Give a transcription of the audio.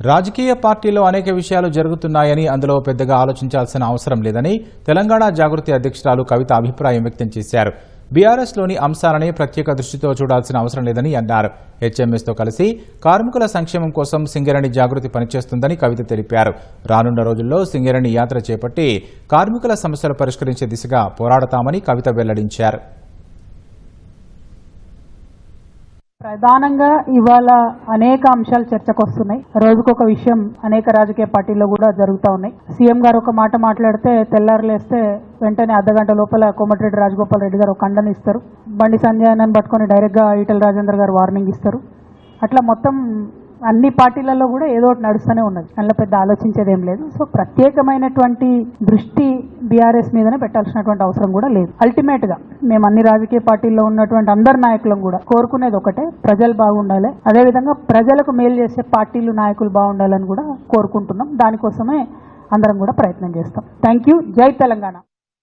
రాజకీయ పార్టీలో అనేక విషయాలు జరుగుతున్నాయని అందులో పెద్దగా ఆలోచించాల్సిన అవసరం లేదని తెలంగాణ జాగృతి అధ్యక్షురాలు కవిత అభిప్రాయం వ్యక్తం చేశారు. బీఆర్ఎస్లోని అంశాలని ప్రత్యేక దృష్టితో చూడాల్సిన అవసరం లేదని అన్నారు. హెచ్ఎంఎస్తో కలిసి కార్మికుల సంక్షేమం కోసం సింగరేణి జాగృతి పనిచేస్తుందని కవిత తెలిపారు. రానున్న రోజుల్లో సింగరేణి యాత్ర చేపట్టి కార్మికుల సమస్యలు పరిష్కరించే దిశగా పోరాడతామని కవిత వెల్లడించారు. ప్రధానంగా ఇవాళ అనేక అంశాలు చర్చకు వస్తున్నాయి. రోజుకొక విషయం అనేక రాజకీయ పార్టీల్లో కూడా జరుగుతూ ఉన్నాయి. సీఎం గారు ఒక మాట మాట్లాడితే తెల్లారులేస్తే వెంటనే అర్ధగంట లోపల కోమటిరెడ్డి రాజగోపాల్ రెడ్డి గారు ఒక ఖండన ఇస్తారు. బండి సంజయనని పట్టుకొని డైరెక్ట్గా ఈటల రాజేందర్ గారు వార్నింగ్ ఇస్తారు. అట్లా మొత్తం అన్ని పార్టీలలో కూడా ఏదో ఒకటి నడుస్తూనే ఉన్నది. అందులో పెద్ద ఆలోచించేది లేదు. సో ప్రత్యేకమైనటువంటి దృష్టి బీఆర్ఎస్ మీదనే పెట్టాల్సినటువంటి అవసరం కూడా లేదు. అల్టిమేట్గా మేము అన్ని రాజకీయ పార్టీల్లో ఉన్నటువంటి అందరు నాయకులను కూడా కోరుకునేది ఒకటే ప్రజలు బాగుండాలి. అదేవిధంగా ప్రజలకు మేలు చేసే పార్టీలు నాయకులు బాగుండాలని కూడా కోరుకుంటున్నాం. దానికోసమే అందరం కూడా ప్రయత్నం చేస్తాం. థ్యాంక్ యూ జై తెలంగాణ.